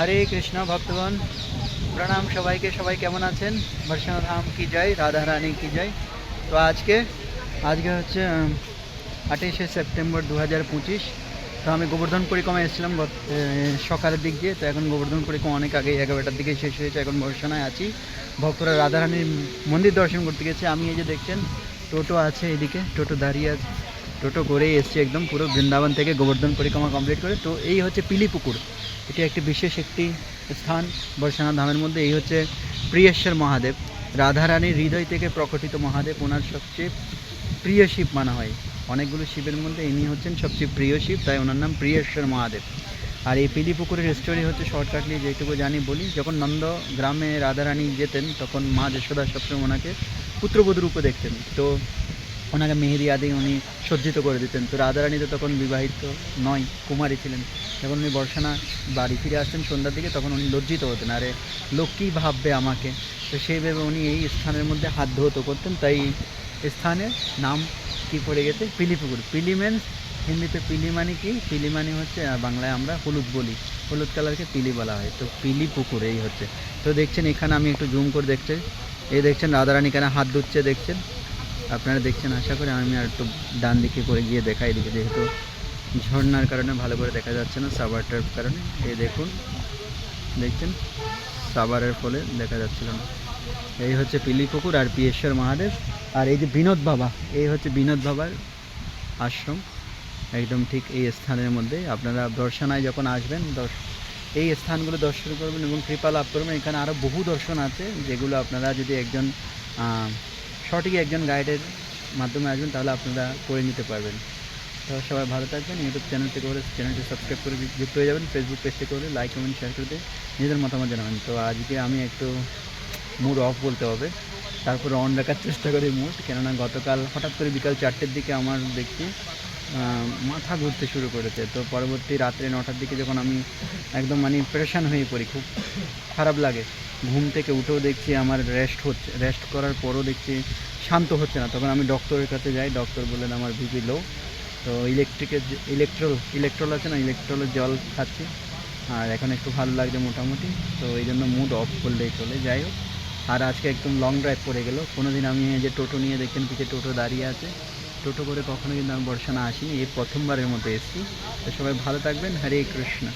হরে কৃষ্ণ ভক্তগণ, প্রণাম সবাইকে। সবাই কেমন আছেন? বর্ষণ ধাম কি জয়, রাধা রানী কি জয়? তো আজকে আজকে হচ্ছে আঠাইশে সেপ্টেম্বর দু হাজার পঁচিশ। তো আমি গোবর্ধন পরিক্রমা এসেছিলাম সকালের দিক দিয়ে। তো এখন গোবর্ধন পরিক্রমা অনেক আগে এগারোটার দিকে শেষ হয়েছে। এখন বর্ষণায় আছি। ভক্তরা রাধারানীর মন্দির দর্শন করতে গেছে। আমি এই যে দেখছেন, টোটো আছে এদিকে। টোটো দাঁড়িয়ে আছে। টোটো করেই এসছি একদম পুরো বৃন্দাবন থেকে গোবর্ধন পরিক্রমা কমপ্লিট করে। তো এই হচ্ছে পিলিপুকুর। এটি একটি বিশেষ একটি স্থান বর্ষানা ধামের মধ্যে। এই হচ্ছে প্রিয়েশ্বর মহাদেব। রাধারানীর হৃদয় থেকে প্রকটিত মহাদেব। ওনার সবচেয়ে প্রিয় শিব মানা হয়। অনেকগুলো শিবের মধ্যে ইনি হচ্ছেন সবচেয়ে প্রিয় শিব, তাই ওনার নাম প্রিয়েশ্বর মহাদেব। আর এই পিলিপুকুরের স্টোরি হচ্ছে শর্টকাটলি যেটুকু জানি বলি, যখন নন্দ গ্রামে রাধারানী যেতেন, তখন মা যশোদা সবসময় ওনাকে পুত্রবধূ রূপে দেখতেন। তো ওনাকে মেহেদি আদি উনি সজ্জিত করে দিতেন। তো রাধারানী তো তখন বিবাহিত নয়, কুমারী ছিলেন। যখন উনি বর্ষানা বাড়ি ফিরে আসতেন সন্ধ্যার দিকে, তখন উনি লজ্জিত হতেন, আরে, লোক কী ভাববে আমাকে? তো সেই ভেবে উনি এই স্থানের মধ্যে হাত ধৌত করতেন। তাই স্থানের নাম কি পড়ে গেছে? পিলিপুকুর। পিলি means হিন্দিতে পিলি মানে কি? পিলি মানে হচ্ছে আর বাংলায় আমরা হলুদ বলি। হলুদ কালারকে পিলি বলা হয়। তো পিলি পুকুর এই হচ্ছে। তো দেখছেন, এখানে আমি একটু জুম করে দেখছি এই দেখছেন, রাধারানী কেন হাত ধুচ্ছে দেখছেন? আপনারা দেখছেন, আশা করি আমি আর একটু ডান দিকে করে গিয়ে দেখাই দিকে যেহেতু ঝর্নার কারণে ভালো করে দেখা যাচ্ছে না সাবারটার কারণে। এই দেখুন, দেখছেন? সাবারের ফলে দেখা যাচ্ছিল না। এই হচ্ছে পিলিপুকুর আর পিয়েশ্বর মহাদেব। আর এই যে বিনোদ বাবা, এই হচ্ছে বিনোদ বাবার আশ্রম। একদম ঠিক এই স্থানের মধ্যে। আপনারা দর্শনায় যখন আসবেন এই স্থানগুলো দর্শন করবেন এবং কৃপা লাভ করবেন। এখানে আরও বহু দর্শন আছে, যেগুলো আপনারা যদি একজন সঠিক একজন গাইডের মাধ্যমে আসবেন, তাহলে আপনারা করে নিতে পারবেন। তো সবাই ভালো থাকবেন। ইউটিউব চ্যানেল থেকে করে চ্যানেলটি সাবস্ক্রাইব করে যুক্ত হয়ে যাবেন। ফেসবুক পেজ থেকে করে লাইক কমেন্ট শেয়ার করে দিয়ে নিজেদের মতামত জানাবেন। তো আজকে আমি একটু মুড অফ বলতে হবে। তারপরে অন রাখার চেষ্টা করি মুড কেননা গতকাল হঠাৎ করে বিকাল চারটের দিকে আমার দেখছি মাথা ঘুরতে শুরু করেছে। তো পরবর্তী রাত্রে নটার দিকে যখন আমি একদম মানে প্রেশান হয়ে পড়ি, খুব খারাপ লাগে। ঘুম থেকে উঠেও দেখছি আমার রেস্ট হচ্ছে রেস্ট করার পরও দেখছি শান্ত হচ্ছে না। তখন আমি ডক্টরের কাছে যাই ডক্টর বললেন, আমার বিপি লো তো ইলেকট্রিকের ইলেকট্রল ইলেকট্রল আছে না ইলেকট্রলের জল খাচ্ছি। আর এখন একটু ভালো লাগছে মোটামুটি, তো এই জন্য মুড অফ করলেই চলে। যাই হোক, আর আজকে একদম লং ড্রাইভ পড়ে গেল। কোনো দিন আমি যে টোটো নিয়ে দেখছেন পিছিয়ে টোটো দাঁড়িয়ে আছে। টোটো করে কখনো কিন্তু আমি বর্ষানা আসিনি, এই প্রথমবারের মতো এসেছি। তো সবাই ভালো থাকবেন, হরে কৃষ্ণ।